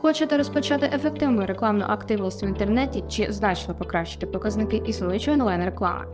Хочете розпочати ефективну рекламну активність в інтернеті чи значно покращити показники існуючої онлайн-реклами?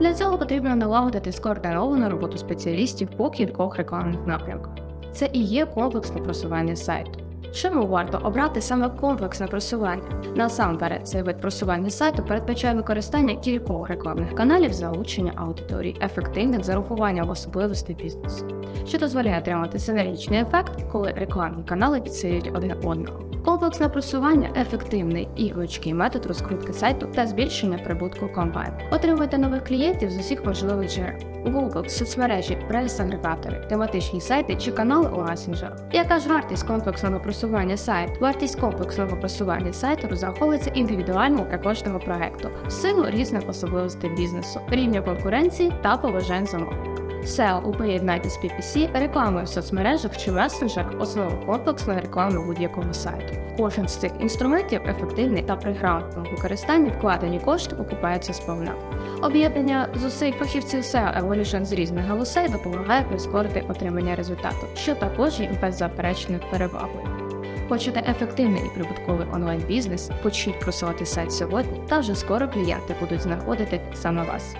Для цього потрібно налагодити скоординовану роботу спеціалістів по кількох рекламних напрямках. Це і є комплексне просування сайту. Чому варто обрати саме комплексне просування? Насамперед, цей вид просування сайту передбачає використання кількох рекламних каналів залучення аудиторії, ефективних зарахування в особливості бізнесу, що дозволяє отримати синергічний ефект, коли рекламні канали підсилюють один одного. Комплексне просування ефективний і гнучкий метод розкрутки сайту та збільшення прибутку компанії. Отримуйте нових клієнтів з усіх можливих джерел. Google, соцмережі, прес-агрегатори, тематичні сайти чи канали у месенджерах. Яка ж вартість комплексного просування сайту? Вартість комплексного просування сайту розраховується індивідуально для кожного проекту в силу різних особливостей бізнесу, рівня конкуренції та побажань замовника. SEO у поєднанні з PPC, рекламою в соцмережах чи месенджерах основа комплексної реклами будь-якого сайту. Кожен з цих інструментів ефективний та при грамотному використанні вкладені кошти окупаються сповна. Об'єднання зусиль фахівців SEO Evolution з різних галузей допомагає прискорити отримання результату, що також є беззаперечною перевагою. Хочете ефективний і прибутковий онлайн-бізнес? Почніть просувати сайт сьогодні, та вже скоро клієнти будуть знаходити саме вас.